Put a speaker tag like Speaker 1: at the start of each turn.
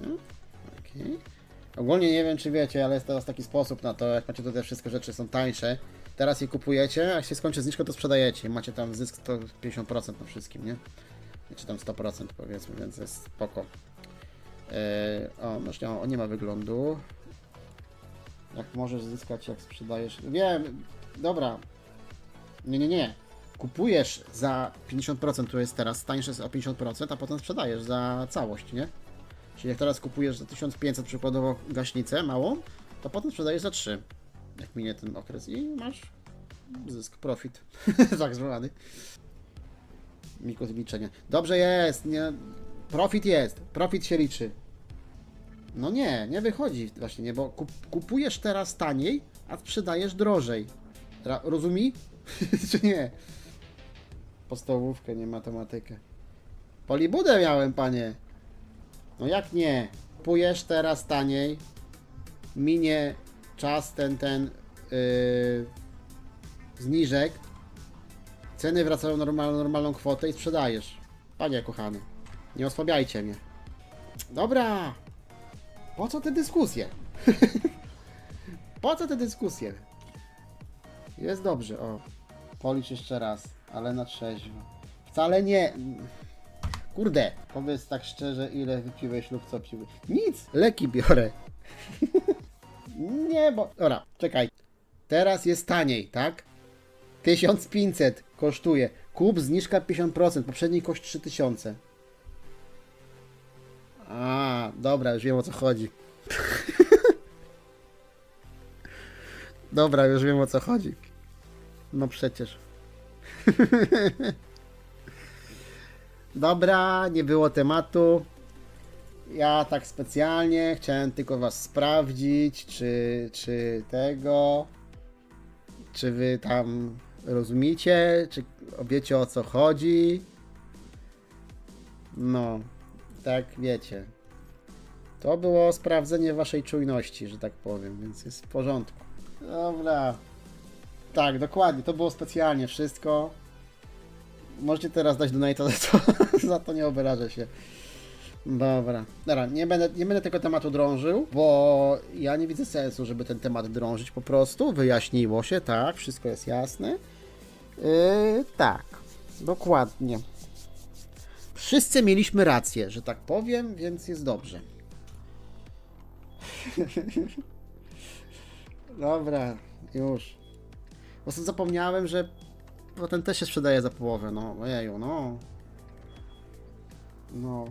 Speaker 1: Czekajcie. Okej. Ogólnie nie wiem, czy wiecie, ale jest teraz taki sposób na to, jak macie tutaj wszystkie rzeczy są tańsze. Teraz je kupujecie, a jak się skończy zniżka, to sprzedajecie. Macie tam zysk to 50% na wszystkim, nie? Czy tam 100% powiedzmy, więc jest spoko. Eee, o, masz, nie, on nie ma wyglądu. Jak możesz zyskać, jak sprzedajesz. Wiem, dobra. Nie, nie, nie. Kupujesz za 50%, to jest teraz tańsze o 50%, a potem sprzedajesz za całość, nie? Czyli jak teraz kupujesz za 1500 przykładowo gaśnicę małą, to potem sprzedajesz za 3. Jak minie ten okres i masz zysk, profit, tak zwany. Mikro liczenia. Dobrze jest, nie. Profit jest, profit się liczy. No nie, nie wychodzi właśnie, nie, bo kup, kupujesz teraz taniej, a sprzedajesz drożej. Ra, rozumi? Czy nie? Podstawówkę, nie matematykę. Polibudę miałem, panie. No jak nie? Kupujesz teraz taniej, minie czas ten, ten yy, zniżek, ceny wracają na normalną, normalną kwotę i sprzedajesz. Panie kochany, nie osłabiajcie mnie. Dobra, po co te dyskusje? po co te dyskusje? Jest dobrze, o. Policz jeszcze raz, ale na trzeźwo. Wcale nie. Kurde, powiedz tak szczerze, ile wypiłeś lub co piłeś. Nic, leki biorę. nie, bo... Dobra, czekaj. Teraz jest taniej, tak? 1500 kosztuje. Kup zniżka 50%, poprzedni koszt 3000. A, dobra, już wiem o co chodzi. dobra, już wiem o co chodzi. No przecież. Dobra, nie było tematu. Ja tak specjalnie chciałem tylko was sprawdzić, czy, czy tego, czy wy tam rozumiecie, czy wiecie o co chodzi. No, tak wiecie. To było sprawdzenie waszej czujności, że tak powiem, więc jest w porządku. Dobra. Tak, dokładnie, to było specjalnie wszystko. Możecie teraz dać donate'a za to, za to nie obrażę się. Dobra, dobra, nie będę, nie będę tego tematu drążył, bo ja nie widzę sensu, żeby ten temat drążyć po prostu. Wyjaśniło się, tak, wszystko jest jasne. Yy, tak, dokładnie. Wszyscy mieliśmy rację, że tak powiem, więc jest dobrze. Dobra, już. Prostu zapomniałem, że potem też się sprzedaje za połowę, no, ojeju, no. No.